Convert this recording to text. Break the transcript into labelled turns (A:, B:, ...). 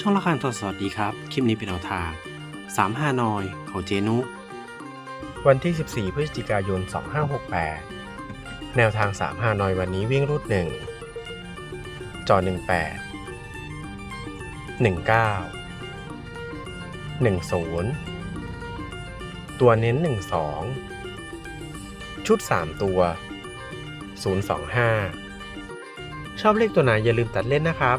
A: ช่องละครตัวสวัสดีครับ คลิปนี้เป็นแนวทาง3 5นอยของเจนุวันที่ 14 พฤศจิกายน 2568 แนวทาง 3 5นอยวันนี้วิ่งรูด 1 จอ 18 19 10 ตัวเน้น 12 ชุด 3 ตัว 025 ชอบเลขตัวไหนอย่าลืมตัดเล่นนะครับ